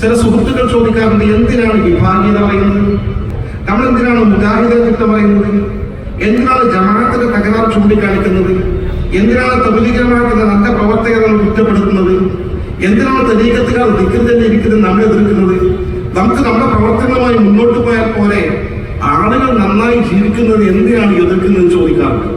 ചില സുഹൃത്തുക്കൾ ചോദിക്കാറുണ്ട് എന്തിനാണ് വിഭാഗീയത പറയുന്നത്? നമ്മൾ എന്തിനാണ് മുജാഹിദ കുറ്റം പറയുന്നത്? എന്തിനാണ് ജമാഅത്തിന്റെ തകരാർ ചൂണ്ടിക്കാണിക്കുന്നത്? എന്തിനാണ് തബലീകരമാക്കുന്ന നല്ല പ്രവർത്തകരെ കുറ്റപ്പെടുത്തുന്നത്? എന്തിനാണ് തരീകത്തുകാർ ദിക്കിൽ തന്നെ ഇരിക്കുന്നത് നമ്മൾ എതിർക്കുന്നത്? നമുക്ക് നമ്മുടെ പ്രവർത്തനങ്ങളുമായി മുന്നോട്ട് പോയാൽ പോലെ ആളുകൾ നന്നായി ജീവിക്കുന്നത് എന്തിനാണ് എതിർക്കുന്നത് ചോദിക്കാറുണ്ട്.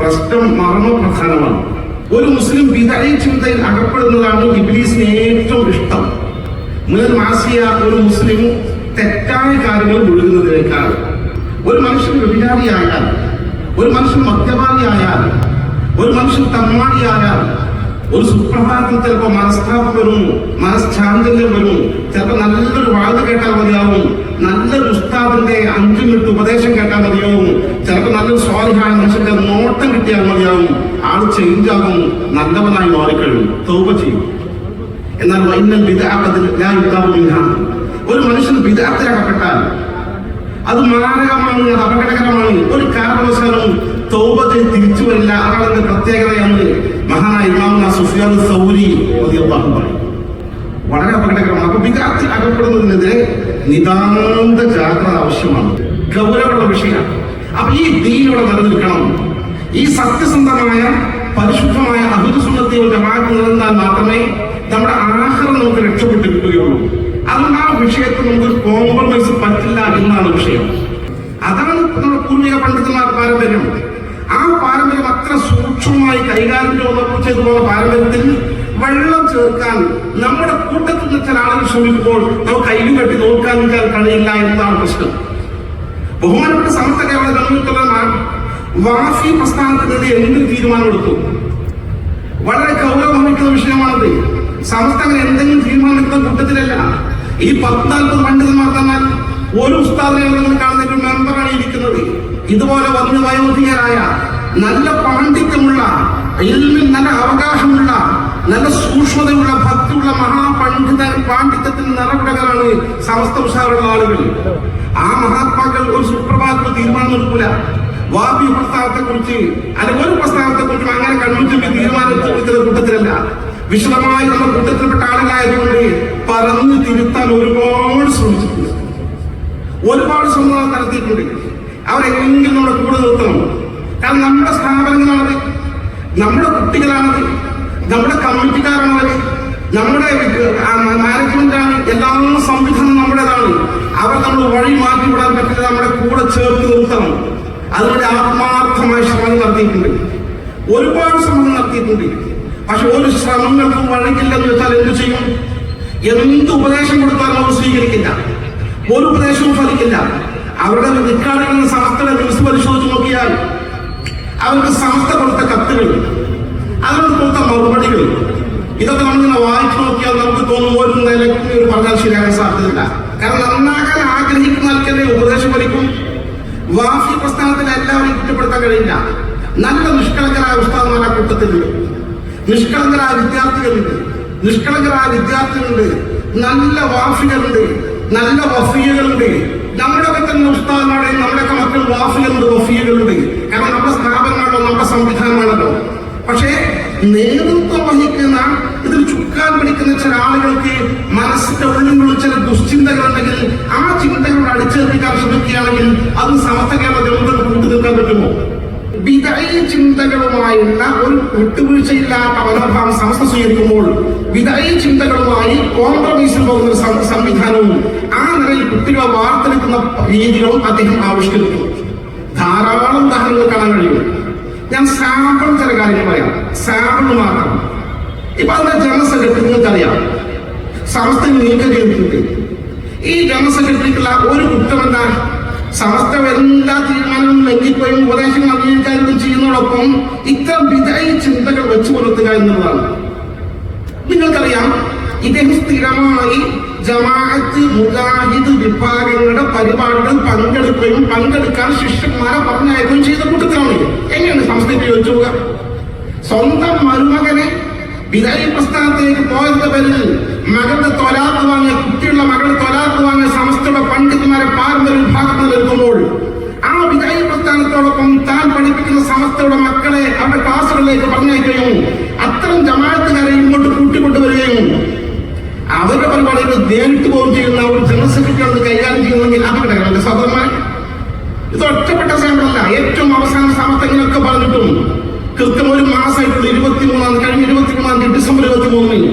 പ്രശ്നം മർമ്മ പ്രധാനമാണ് ഒരു മുസ്ലിം വിതായി ചിന്തയിൽ അകപ്പെടുന്നതാണ് ഇബ്ലീസിന് ഏറ്റവും ഇഷ്ടം. മുതൽ മാസിയ ഒരു മുസ്ലിം തെറ്റായ കാര്യങ്ങൾ ഒഴുകുന്നതിനേക്കാൾ ഒരു മനുഷ്യൻ വ്യഭിചാരിയായാൽ ഒരു മനുഷ്യൻ മദ്യപാനിയായാൽ ഒരു മനുഷ്യൻ തമ്മാടിയായാൽ ഒരു സുപ്രഭാതത്തിൽ ചിലപ്പോൾ മനസ്താപം വരും മനഃശാന്തല്യം വരും ചിലപ്പോൾ നല്ലൊരു വാഴ്ന്നു കേട്ടാൽ മതിയാവും നല്ലൊരു ഉസ്താദിന്റെ അഞ്ചു മിനിറ്റ് ഉപദേശം കേട്ടാൽ മതിയാവും ചിലപ്പോൾ നല്ലൊരു സ്വാധീനായ മനുഷ്യന്റെ നോട്ടം കിട്ടിയാൽ മതിയാവും ആൾ ചേഞ്ച് ആകും നല്ലവനായി മാറിക്കഴിയും തൗപ ചെയ്യും. എന്നാൽ വൈന്നൽ വിദാപത്തിൽ ഞാൻ ഒരു മനുഷ്യൻ വിദാത്തിലകപ്പെട്ടാൽ അത് മാരകമാണ് അത് അപകടകരമാണ്. ഒരു കാരണവശാലും തോപത്തെ തിരിച്ചു വരില്ല. അതാണ് പ്രത്യേകതയാണ് മഹാനായ ഇമാമുന സുഫിയാൻ സൗരി പറയും. വളരെ അപകടകരമാണ്. അപ്പൊ വികാരത്തിൽ അകപ്പെടുന്നതിനെതിരെ നിതാന്ത ജാഗ്രത ആവശ്യമാണ്. ഗൗരവമുള്ള വിഷയമാണ്. അപ്പൊ ഈ ദീനോടെ നിലനിൽക്കണം. ഈ സത്യസന്ധമായ പരിശുദ്ധമായ അഭിസുന്നത്തിയുടെ ജമാഅത്ത് നിലനിന്നാൽ മാത്രമേ രക്ഷപ്പെട്ടു കിട്ടുകയുള്ളൂ അതുകൊണ്ട് ആ വിഷയത്തിൽ നമുക്ക് കോംപ്രമൈസ് പറ്റില്ല എന്നാണ് വിഷയം. അതാണ് നമ്മുടെ പൂർവിക പണ്ഡിതന്മാർ പാരമ്പര്യം. ആ പാരമ്പര്യം അത്ര സൂക്ഷ്മമായി കൈകാര്യം ചെയ്ത- പോകുന്ന പാരമ്പര്യത്തിൽ വെള്ളം ചേർക്കാൻ നമ്മുടെ കൂട്ടത്തിൽ നിന്ന് ചില ആളുകൾ ശ്രമിക്കുമ്പോൾ നമുക്ക് കയ്യിൽ കെട്ടി നോക്കാൻ കഴിയില്ല എന്നതാണ് പ്രശ്നം. ബഹുമാനപ്പെട്ട സമസ്ത കേരള വാഫി പ്രസ്ഥാനത്തിനെതിരെ എന്തൊരു തീരുമാനമെടുത്തു? വളരെ ഗൗരവമിക്കുന്ന വിഷയമാണത്. അങ്ങനെ എന്തെങ്കിലും തീരുമാനമെടുക്കുന്ന കൂട്ടത്തിലല്ല. ഈ പത്ത് നാൽപ്പത് പണ്ഡിതന്മാർ തന്നാൽ ഒരു ഉസ്താദിനെ നിങ്ങൾ കാണുന്ന ഒരു മെമ്പറാണ് ഇരിക്കുന്നത്. ഇതുപോലെ വന്ന് വയോധികരായ നല്ല പാണ്ഡിത്യമുള്ള ഇൽമിൽ നല്ല അവകാശമുള്ള നല്ല സൂക്ഷ്മതയുള്ള ഭക്തിയുള്ള മഹാപണ്ഡിത പാണ്ഡിത്യത്തിന് നിറവിടകളാണ് സമസ്ത ഉഷാറുള്ള ആളുകൾ. ആ മഹാത്മാക്കൾ ഒരു സുപ്രഭാതത്തിൽ തീരുമാനമെടുക്കൂല വാബി പ്രസ്ഥാനത്തെ കുറിച്ച് അല്ലെങ്കിൽ ഒരു പ്രസ്ഥാനത്തെ കുറിച്ചും അങ്ങനെ കൺവിൻസിന്റെ തീരുമാനത്തിന്റെ കൂട്ടത്തിലല്ല. വിശദമായി നമ്മുടെ കൂട്ടത്തിൽപ്പെട്ട ആളുകളായതുകൊണ്ട് പറഞ്ഞു തിരുത്താൻ ഒരുപാട് ശ്രമിച്ചിട്ടുണ്ട്. ഒരുപാട് ശ്രമങ്ങൾ നടത്തിയിട്ടുണ്ട്. അവരെങ്കിലും നമ്മുടെ കൂടെ നിർത്തണം. കാരണം നമ്മുടെ സ്ഥാപനങ്ങളാണ് നമ്മുടെ കുട്ടികളാണത് നമ്മുടെ കമ്മിറ്റിക്കാരാണത് നമ്മുടെ മാനേജ്മെന്റാണ്. എല്ലാ സംവിധാനം നമ്മുടേതാണ്. അവർ നമ്മൾ വഴി മാറ്റി വിടാൻ പറ്റില്ല. നമ്മുടെ കൂടെ ചേർത്ത് നിർത്തണം. അതിനുവേണ്ടി ആത്മാർത്ഥമായ ശ്രമങ്ങൾ നടത്തിയിട്ടുണ്ട്. ഒരുപാട് ശ്രമങ്ങൾ നടത്തിയിട്ടുണ്ട്. പക്ഷെ ഒരു ശ്രമങ്ങൾക്കും വഴങ്ങില്ലെന്ന് വെച്ചാൽ എന്ത് ചെയ്യും? എന്ത് ഉപദേശം കൊടുത്താലും അവർ സ്വീകരിക്കില്ല. ഒരു ഉപദേശവും ഫലിക്കില്ല. അവരുടെ നിക്കാടുകളിൽ സമസ്തയുടെ ന്യൂസ് പരിശോധിച്ച് നോക്കിയാൽ അവർക്ക് സമസ്ത കൊടുത്ത കത്തുകൾ അവർക്ക് കൊടുത്ത മറുപടികൾ ഇതൊക്കെ നമ്മളിങ്ങനെ വായിച്ചു നോക്കിയാൽ നമുക്ക് തോന്നും ഒരു നിലയ്ക്ക് ഒരു പറഞ്ഞാൽ ശരിയാകാൻ സാധ്യതയില്ല. കാരണം നന്നാക്കാൻ ആഗ്രഹിക്കുന്ന ഉപദേശം ഫലിക്കും. വാഫി പ്രസ്ഥാനത്തിൽ എല്ലാവരും കുറ്റപ്പെടുത്താൻ കഴിയില്ല. നല്ല നിഷ്കളങ്കരായ ഉസ്താദ്മാരാ കൂട്ടത്തിലുണ്ട് നിഷ്കളങ്കരായ വിദ്യാർത്ഥികളുണ്ട്. നിഷ്കളങ്കരായ വിദ്യാർത്ഥികളുണ്ട്. നല്ല വാഫികളുണ്ട്. നല്ല വഫിയകളുണ്ട്. നമ്മുടെയൊക്കെ തന്നെ ഉസ്താദന്മാരുടെ നമ്മുടെയൊക്കെ മക്കൾ വാഫികളുണ്ട് വഫീകളുണ്ട് കാരണം നമ്മുടെ സ്ഥാപനമാണല്ലോ നമ്മുടെ സംവിധാനമാണല്ലോ. പക്ഷേ നേതൃത്വം വഹിക്കുന്ന ഇതിൽ ചുക്കാൻ പിടിക്കുന്ന ചില ആളുകൾക്ക് മനസ്സിന്റെ ഉള്ളിലുള്ള ചില ദുശ്ചിന്തകളുണ്ടെങ്കിൽ ആ ചിന്തകളോട് അടിച്ചേൽപ്പിക്കാൻ ശ്രമിക്കുകയാണെങ്കിൽ അത് സമസ്ത കേരള ജനതകൾ കൂട്ടി നിൽക്കാൻ പറ്റുമോ? വിദയ ചിന്തകളുമായുള്ള ഒരു വിട്ടുവീഴ്ചയില്ലാത്ത മനോഭാവം സമസ്ത സ്വീകരിക്കുമ്പോൾ വിതയ ചിന്തകളുമായി കോംപ്രമൈസിൽ പോകുന്ന ഒരു സംവിധാനവും ആ നിലയിൽ കുട്ടികളെ വാർത്തെടുക്കുന്ന രീതികളും അദ്ദേഹം ആവിഷ്കരിക്കുന്നു. ധാരാളം ഉദാഹരണങ്ങൾ കാണാൻ കഴിയും. ഞാൻ സാമ്പിൾ ചില കാര്യങ്ങൾ പറയാം. സാമ്പിൾ മാത്രം. ഇപ്പൊ അതിന്റെ ജനറൽ നിങ്ങൾക്കറിയാം. സമസ്ത നീക്കം ചെയ്തിട്ടുണ്ട് ഈ ജനറൽ ഒരു കുറ്റം എന്താ സമസ്ത എല്ലാ തീരുമാനവും ലംഘിക്കുകയും ഉപദേശം അംഗീകരിക്കാനും ചെയ്യുന്നതോടൊപ്പം ഇത്തരം വിധേയ ചിന്തകൾ വെച്ചു പുലർത്തുക എന്നുള്ളതാണ്. നിങ്ങൾക്കറിയാം ഇദ്ദേഹം സ്ഥിരമായി ജമാഅത്ത് മുജാഹിദ് വിഭാഗങ്ങളുടെ പരിപാടികൾ പങ്കെടുക്കുകയും പങ്കെടുക്കാൻ ശിഷ്യന്മാരെ പറഞ്ഞയക്കുകയും ചെയ്ത കൂട്ടത്തിലാണ്. എങ്ങനെയാണ് സംസ്ഥയ്ക്ക് ചോദിച്ചു പോവുക? സ്വന്തം മരുമകനെ വിദായി പ്രസ്ഥാനത്തേക്ക് പോയതിന്റെ പേരിൽ മകളുടെ തൊലാത്ത് വാങ്ങിയ കുട്ടിയുള്ള മകളുടെ തൊലാത്ത് വാങ്ങിയ സമസ്തയുടെ പണ്ഡിതന്മാരെ പാരമ്പര്യ വിഭാഗത്തിൽ നിൽക്കുമ്പോൾ ആ വിദായി പ്രസ്ഥാനത്തോടൊപ്പം താൻ പഠിപ്പിക്കുന്ന സമസ്തയുടെ മക്കളെ അവരുടെ ക്ലാസ്സുകളിലേക്ക് പറഞ്ഞയക്കുകയും അത്തരം ജമാഅത്തുകാരെ ഇങ്ങോട്ട് കൂട്ടിക്കൊണ്ടുവരികയും അവരുടെ പരിപാടികൾ നേരിട്ട് പോകും ചെയ്യുന്ന ഒരു ജനറൽ സെക്രട്ടറി കൈകാര്യം അവരുടെ അപകടകരമല്ല സഹോദരന്മാർ ഇത് ഒറ്റപ്പെട്ട സമയമല്ല ഏറ്റവും അവസാന സമസ്തങ്ങളൊക്കെ പറഞ്ഞിട്ടും കൃത്യം ഒരു മാസമായിട്ടുള്ള. ഇരുപത്തിമൂന്നാം കഴിഞ്ഞ ഇരുപത്തിമൂന്നാം തീയതി ഡിസംബർ ഇരുപത്തി മൂന്നിന്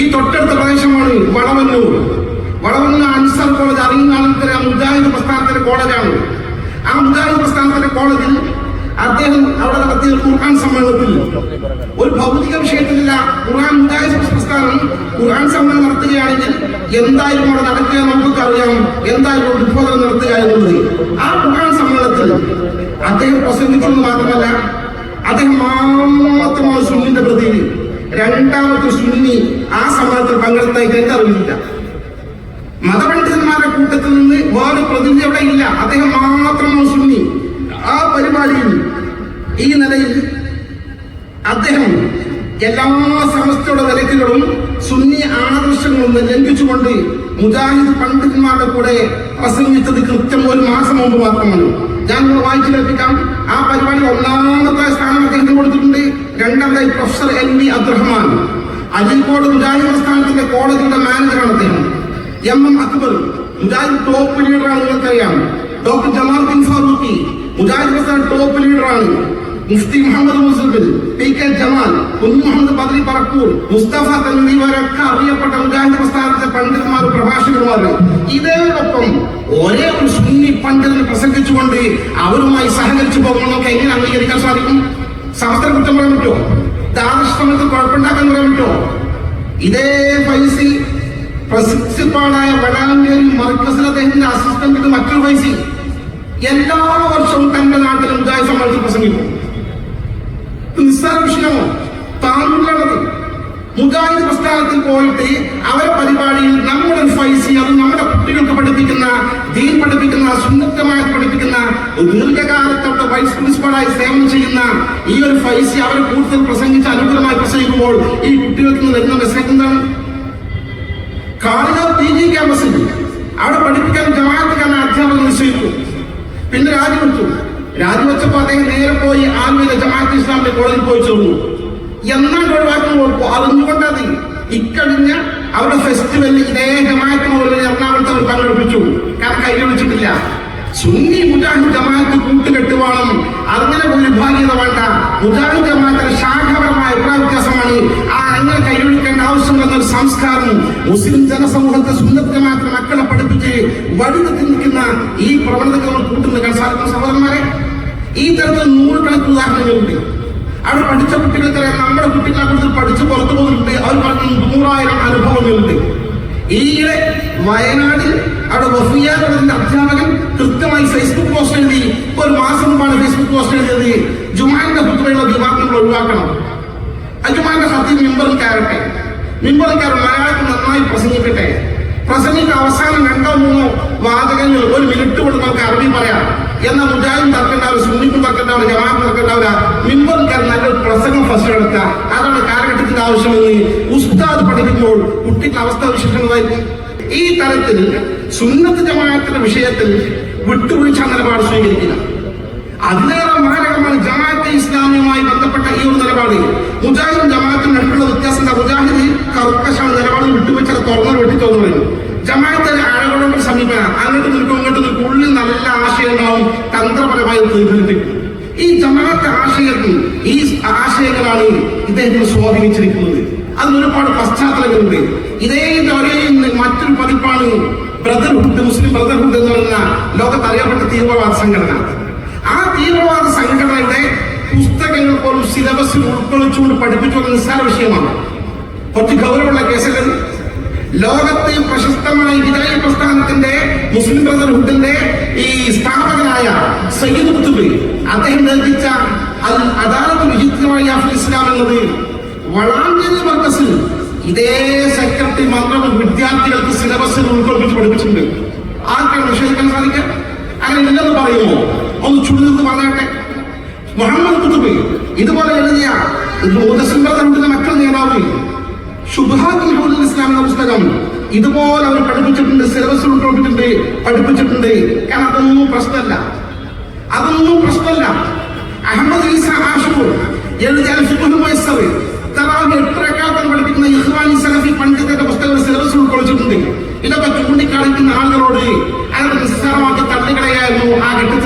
ഈ തൊട്ടടുത്ത പ്രദേശമാണ് വളവന്നൂർ. വളവന്നൂർ അൻസർ കോളേജ് അറിയുന്ന ആളുകളെ മുജാഹിദ് പ്രസ്ഥാനത്തിന്റെ കോളേജാണ്. ആ പ്രസ്ഥാനത്തിലെ കോളേജിൽ അദ്ദേഹം അവിടെ നടത്തിയ ഖുർആൻ സമ്മേളനത്തിൽ. ഒരു ഭൗതിക വിഷയത്തിലല്ല ഖുർആൻ പ്രസ്ഥാനം ഖുർആൻ സമ്മേളനം നടത്തുകയാണെങ്കിൽ എന്തായാലും അവിടെ നടക്കുക നമുക്ക് അറിയാം എന്തായാലും ഉദ്ബോധനം നടത്തുക എന്നുള്ളത്. ആ ഖുർആൻ സമ്മേളനത്തിൽ അദ്ദേഹം പ്രസംഗിച്ചു എന്ന് മാത്രമല്ല അദ്ദേഹം മാത്രമാണ് സുന്നിന്റെ പ്രതി. രണ്ടാമത്തെ സുന്നി ആ സമ്മേളനത്തിൽ പങ്കെടുത്തായിട്ട് എന്റെ നിന്ന് വേറെ പ്രതിനിധി അവിടെ ഇല്ല. അദ്ദേഹം മാത്രം സുന്നി ആ പരിപാടിയിൽ ഈ നിലയിൽ അദ്ദേഹം എല്ലാ സമസ്തയുടെ വിലക്കുകളും സുന്നി ആദർശങ്ങളും ലംഘിച്ചുകൊണ്ട് മുജാഹിദ് പണ്ഡിതന്മാരുടെ കൂടെ പ്രസംഗിച്ചത് കൃത്യം ഒരു മാസം മുമ്പ് മാത്രമാണ് ഞാൻ വായിച്ചു കേൾപ്പിക്കാം. ആ പരിപാടി ഒന്നാമത്തെ സ്ഥാനം അദ്ദേഹത്തിന് കൊടുത്തിട്ടുണ്ട്. രണ്ടാമതായി പ്രൊഫസർ എൻ വി അബ്ദുറഹ്മാൻ. അലീകോട് മുജാഹിദ് പ്രസ്ഥാനത്തിന്റെ കോളേജിന്റെ മാനേജറാണ് അദ്ദേഹം. M M Akbar. Mujahid top ലീഡറാണ് നിങ്ങൾക്കറിയാം. ഡോക്ടർ ജമാൽ ബിൻ ഫാറൂഖി മുജാഹിദ് ഹസൻ ടോപ്പ് ലീഡറാണ് മുഫ്തി മുഹമ്മദ് മുസഫിൽ പി കെ ജമാൽ കുഞ്ഞു മുഹമ്മദ് ബദരി പറക്കൂർ മുസ്തഫ എന്നിവരൊക്കെ അറിയപ്പെട്ട മുജാഹിദ് പ്രസ്ഥാനത്തെ പണ്ഡിതന്മാർ പ്രഭാഷകന്മാർ ഇതേടൊപ്പം ഒരേ ഒരു സുന്നി പണ്ഡിതനെ പ്രസംഗിച്ചുകൊണ്ട് അവരുമായി സഹകരിച്ചു പോകുന്നതൊക്കെ എങ്ങനെ അംഗീകരിക്കാൻ സാധിക്കും? സമസ്തം കുറ്റം പറയാൻ പറ്റുമോ? ദാർഷ്ടമത്തിൽ കുഴപ്പമുണ്ടാക്കാൻ പറയാൻ പറ്റുമോ? ഇതേ ഫൈസി പ്രിൻസിപ്പാളായ വടാങ്കേരി മർക്കസിൽ അദ്ദേഹത്തിന്റെ അസിസ്റ്റന്റ് മറ്റൊരു വൈസി എല്ലാ വർഷവും തന്റെ നാട്ടിൽ മുജാഹിദ് സമ്മേളനത്തിൽ പ്രസംഗിക്കും നിസ്സാര വിഷയമോ? താങ്കളുള്ളത് പ്രസ്ഥാനത്തിൽ പോയിട്ട് അവരെ പരിപാടിയിൽ നമ്മുടെ ഫൈസി അത് നമ്മുടെ കുട്ടികൾക്ക് പഠിപ്പിക്കുന്ന ദീൻ പഠിപ്പിക്കുന്ന സുന്ദരമായി പഠിപ്പിക്കുന്ന ദീർഘകാലത്തോട്ട് വൈസ് പ്രിൻസിപ്പളായി സേവനം ചെയ്യുന്ന ഈ ഒരു ഫൈസി അവരെ കൂടുതൽ പ്രസംഗിച്ച് അനുകൂലമായി പ്രസംഗിക്കുമ്പോൾ ഈ കുട്ടികൾക്ക് വരുന്ന മെസ്സേജ് എന്താണ്? കാളികാവ് പി ജി ക്യാമ്പസിൽ അവിടെ പഠിപ്പിക്കാൻ ജമാഅത്തുകാരൻ അധ്യാപകർ നിശ്ചയിച്ചു. പിന്നെ രാജിവെച്ചു രാജിവെച്ചപ്പോ അദ്ദേഹം നേരെ പോയി ആത്മീയ ജമാഅത്ത് ഇസ്ലാമിന്റെ കോളേജിൽ പോയി ചേർന്നു. എന്നാൽ ഒഴിവാക്കുമ്പോൾ അറിഞ്ഞുകൊണ്ടത് ഇക്കഴിഞ്ഞ അവരുടെ ഫെസ്റ്റിവലിൽ ഇതേ ജമാഅത്ത് എറണാകുളത്ത് അവർ പങ്കെടുപ്പിച്ചു. കാരണം കൈ വിളിച്ചിട്ടില്ല സുന്നി മുജാഹിദ് ജമാഅത്ത് കൂട്ടുകെട്ടുവാളും അങ്ങനെ ഒരു വിഭാഗീയത വേണ്ട. മുജാഹിദ് ജമാഅത്തിന്റെ ശാഖപരമായ അഭിപ്രായ ആ അങ്ങനെ കൈയൊഴിക്കേണ്ട ആവശ്യമുള്ള സംസ്കാരം. മുസ്ലിം ജനസമൂഹത്തെ സുന്നത്ത് ജമാഅത്തിന്റെ മക്കളെ പഠിപ്പിച്ച് വഴുതി നിൽക്കുന്ന ഈ പ്രവണതകൾ കൂട്ടുന്ന സാധിക്കുന്ന സഹോദരന്മാരെ ഈ തരത്തിൽ നൂറുകണക്കിന് ഉദാഹരണങ്ങളുണ്ട്. അവിടെ പഠിച്ച കുട്ടികൾക്കറിയാം നമ്മുടെ കുട്ടികളെ കൂടുതൽ പഠിച്ച് പുറത്തു പോകുന്നുണ്ട്. അവർ പറഞ്ഞ നൂറായിരം അനുഭവങ്ങളുണ്ട്. ഈയിടെ വയനാട്ടിൽ അവിടെ വഫിയാറിന്റെ അധ്യാപകൻ കൃത്യമായി ഫേസ്ബുക്ക് പോസ്റ്റ് എഴുതി ഒരു മാസം മുമ്പാണ് ഫേസ്ബുക്ക് പോസ്റ്റ് എഴുതിയത്. ജുമാന്റെ പുത്രയുള്ള വിവാഹങ്ങൾ ഒഴിവാക്കണം. അജുമാന്റെ സത്യം മിമ്പറും കയറട്ടെ. മിമ്പറും കയറും മലയാളത്തിൽ നന്നായി പ്രസംഗിക്കട്ടെ. പ്രസംഗിക്ക് അവസാനം രണ്ടോ മൂന്നോ വാചകങ്ങൾ ഒരു മിനിറ്റ് കൊണ്ട് നമുക്ക് അറബി പറയാം. എന്നാൽ മുജാഹിദ് തർക്കണ്ടാവില്ല സുന്നിക്കും തർക്കണ്ടാവില്ല ജമാഅത്ത് തർക്കണ്ടാവില്ല നല്ല നല്ലൊരു പ്രസംഗം ഫസ്റ്റ് എടുക്കുക. അതാണ് കാലഘട്ടത്തിന്റെ ആവശ്യമെന്ന് ഉസ്താദ് പഠിക്കുമ്പോൾ കുട്ടിക്ക് അവസ്ഥ വിശേഷങ്ങളായിരിക്കും ഈ തരത്തിൽ സുന്നത്ത് ജമാഅത്തിന്റെ വിഷയത്തിൽ വിട്ടുവീഴ്ച നിലപാട് സ്വീകരിക്കില്ല. അതിലേറെ മാരകമാണ് ജമാഅത്ത് ഇസ്ലാമിയുമായി ബന്ധപ്പെട്ട ഈ ഒരു നിലപാട്. മുജാഹിദും ജമാഅത്തും തമ്മിലുള്ള വ്യത്യാസം മുജാഹിദ് കർക്കശാണ് നിലപാട് വിട്ടുവീഴ്ച തുറന്നു വെട്ടി തുറന്നു വരും ജമാഅത്ത് ആളുകളോട് സമീപനം അങ്ങോട്ട് നിൽക്കും ഇങ്ങോട്ട് നിൽക്കും ഉള്ളിൽ നല്ല ആശയങ്ങളും തന്ത്രപരമായി തീർന്നിരിക്കും. ഈ ജമാഅത്ത് ആശയത്തിൽ ഈ ആശയങ്ങളാണ് ഇദ്ദേഹത്തിന് സ്വാധീനിച്ചിരിക്കുന്നത്. അതിന് ഒരുപാട് പശ്ചാത്തലങ്ങളുണ്ട്. ഇതേ ഒരേ മറ്റൊരു പതിപ്പാണ് ബ്രദർഹുഡ് മുസ്ലിം ബ്രദർഹുഡ് എന്ന് പറയുന്ന ലോകത്ത് അറിയപ്പെട്ട തീവ്രവാദ സംഘടന. ആ തീവ്രവാദ സംഘടനയുടെ പുസ്തകങ്ങൾ പോലും സിലബസിൽ ഉൾക്കൊള്ളിച്ചുകൊണ്ട് പഠിപ്പിച്ചു നിസ്സാര വിഷയമാണ്. കുറച്ച് ഗൗരവമുള്ള കേസുകൾ ലോകത്തെ പ്രശസ്തമായ വിജയ പ്രസ്ഥാനത്തിന്റെ മുസ്ലിം ബ്രദർഹുഡിന്റെ ഈ സ്ഥാപകനായ സയ്യിദ് കുത്തുബ് അദ്ദേഹം നിർമ്മിച്ച അദാലത്ത് ഇസ്ലാം എന്നത് വളാഞ്ചേരി മർക്കസിൽ ഇതേ സെക്രട്ടറി മാത്രം വിദ്യാർത്ഥികൾക്ക് സിലബസിൽ ഉൾക്കൊള്ളിച്ച് പഠിപ്പിച്ചിട്ടുണ്ട്. ആർക്കാണ് വിശ്വസിക്കാൻ സാധിക്കുക? അങ്ങനെ ഇല്ലെന്ന് പറയുമോ? ഒന്ന് ചുടുന്നത് മുഹമ്മദ് കുത്തുബ് ഇതുപോലെ എഴുതിയ ബ്രദർഹുഡിന്റെ മറ്റൊരു നേതാവ് ശുഭാത്തുൽ ഹുദുൽ ഇസ്ലാം എന്ന പുസ്തകം. ഇതുപോലെ അവർ പഠിപ്പിച്ചിട്ടുണ്ട് സിലബസ് ഉൾക്കൊള്ളിച്ചിട്ടുണ്ട് പഠിപ്പിച്ചിട്ടുണ്ട് കാരണം അതൊന്നും പ്രശ്നമല്ല. അതൊന്നും പ്രശ്നമല്ല. അഹമ്മദ് ഈസ ആ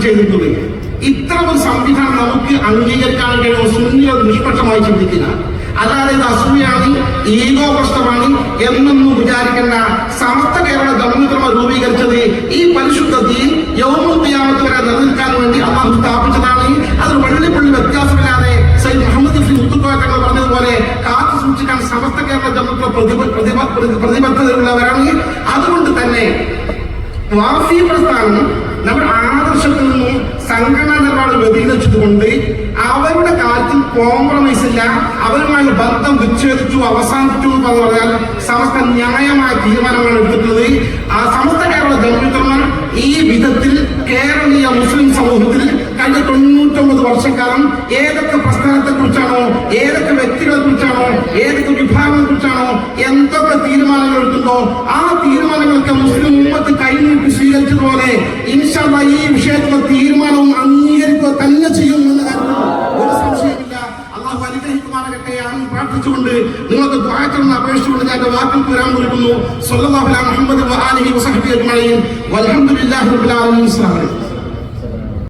ചെയ്തിട്ടുള്ളത്. ഇത്ര ഒരു സംവിധാനം നമുക്ക് അംഗീകരിക്കാൻ കഴിയുമോ? സുന്ദര നിഷ്പക്ഷമായി ചിന്തിക്കുക. അല്ലാതെ ഇത് അസൂയാണ് ഈഗോ പ്രശ്നമാണ് എന്നൊന്നും വിചാരിക്കേണ്ട. സമസ്ത കേരള ദമ്മിത്രമ രൂപീകരിച്ചത് ഈ പരിശുദ്ധ ദീൻ യൗമുദ്യാമത്ത് വരെ നിലനിൽക്കാൻ വേണ്ടി അള്ളാഹു സ്ഥാപിച്ചതാണ്. അത് വെള്ളിപ്പള്ളി വ്യത്യാസമില്ലാതെ സൈദ് മുഹമ്മദ് ഫി മുത്തുക്കോയങ്ങൾ പറഞ്ഞതുപോലെ കാത്തു സൂക്ഷിക്കാൻ സമസ്ത കേരള ഗവൺമെന്റ് പ്രതിബ പ്രതിബ പ്രതി- പ്രതിബദ്ധതയുള്ളവരാണ്. അതുകൊണ്ട് തന്നെ വാഫി പ്രസ്ഥാനം നമ്മുടെ ആദർശത്തിൽ നിന്നും സംഘടനാ നിലപാട് കാര്യത്തിൽ കോംപ്രമൈസ് ഇല്ല. അവരുമായി ബന്ധം വിച്ഛേദിച്ചു അവസാനിച്ചു എന്ന് പറഞ്ഞാൽ സമസ്ത ന്യായമായ തീരുമാനങ്ങളാണ് എടുത്തിട്ടുള്ളത് ആ സമസ്ത കേരള ജനമിത്രന്മാർ ഈ വിധത്തിൽ കേരളീയ മുസ്ലിം സമൂഹത്തിൽ കഴിഞ്ഞ തൊണ്ണൂറ്റൊമ്പത് വർഷക്കാലം ഏതൊക്കെ പ്രസ്ഥാനത്തെ കുറിച്ചാണോ ഏതൊക്കെ വ്യക്തികളെ കുറിച്ചാണോ ഏതൊക്കെ വിഭാഗങ്ങളെ കുറിച്ചാണോ എന്തൊക്കെ തീരുമാനങ്ങൾ എന്റെ വാക്കിൽ സല്ലല്ലാഹു അലൈഹി മുഹമ്മദ് വ റബ്ബിൽ ആലമീൻ.